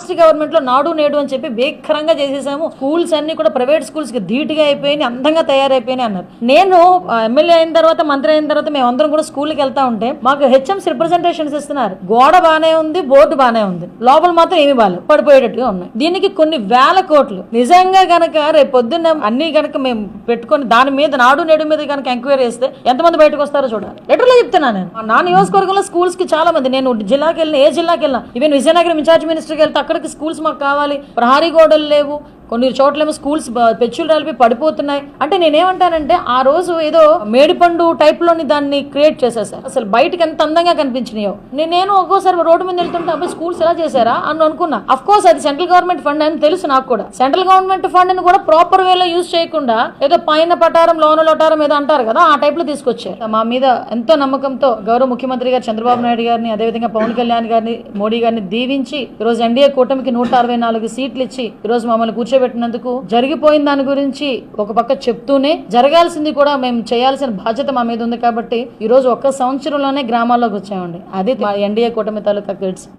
రాష్ట్ర గవర్నమెంట్లో నాడు నేడు అని చెప్పి భీకరంగా చేసేసాము. స్కూల్స్ అన్ని కూడా ప్రైవేట్ స్కూల్స్కి ధీటుగా అయిపోయి అందంగా తయారైపోయినాయి అన్నారు. నేను ఎమ్మెల్యే అయిన తర్వాత మంత్రి అయిన తర్వాత మేము అందరం కూడా స్కూల్కి వెళ్తా ఉంటే మాకు హెచ్ఎంస్ రిప్రజెంటేషన్స్ ఇస్తున్నారు. గోడ బానే ఉంది బోర్డు బానే ఉంది. లోపల మాత్రం ఏమి బాగాలేదు పడిపోయేటట్టుగా ఉన్నాయి. దీనికి కొన్ని వేల కోట్లు. నిజంగా గనక రేపు పొద్దున్న అన్ని గనక మేము పెట్టుకొని దాని మీద నాడు నేడు మీద కనుక ఎంక్వైరీ చేస్తే ఎంతమంది బయటకు వస్తారో చూడాలి. లెటర్లో చెప్తున్నా నేను. నా నియోజకవర్గంలో స్కూల్స్కి చాలా మంది నేను జిల్లాకి వెళ్ళిన ఏ జిల్లాకి వెళ్ళినా ఈవెన్ విజయనగరం ఇన్ఛార్జ్ మినిస్టర్కి వెళ్తే అక్కడికి స్కూల్స్ మాకు కావాలి. ప్రహారీ గోడలు లేవు. కొన్ని చోట్లేమో స్కూల్స్ పెచ్చులు రాలిపి పడిపోతున్నాయి. అంటే నేనేమంటానంటే ఆ రోజు ఏదో మేడిపండు టైప్లోని దాన్ని క్రియేట్ చేసేసారు అసలు బయటకి ఎంత అందంగా కనిపించినాయో. నేను ఒక్కోసారి రోడ్డు మీద వెళ్తుంటే అబ్బాయి స్కూల్స్ ఎలా చేశారా? అని అనుకున్నా. అఫ్ కోర్స్ అది సెంట్రల్ గవర్నమెంట్ ఫండ్ అని తెలుసు నాకు కూడా. సెంట్రల్ గవర్నమెంట్ ఫండ్ని కూడా ప్రాపర్ వేలో యూజ్ చేయకుండా ఏదో పైన పటారం లోన లొటారం ఏదో అంటారు కదా ఆ టైప్లో తీసుకొచ్చారు మా మీద ఎంతో నమ్మకంతో గౌరవ ముఖ్యమంత్రి గారు చంద్రబాబు నాయుడు గారిని అదేవిధంగా పవన్ కళ్యాణ్ గారిని మోడీ గారిని దీవించి ఈ రోజు ఎన్డీఏ కూటమికి నూట అరవై నాలుగు సీట్లు ఇచ్చి ఈ రోజు మమ్మల్ని కూర్చోబెట్టినందుకు జరిగిపోయిన దాని గురించి ఒక పక్క చెప్తూనే జరగాల్సింది కూడా మేము చేయాల్సిన బాధ్యత మా మీద ఉంది కాబట్టి ఈ రోజు ఒక్క సంవత్సరంలోనే గ్రామాల్లోకి వచ్చామండి. అది మా ఎన్డీఏ కూటమి తాలూకా కిడ్స్.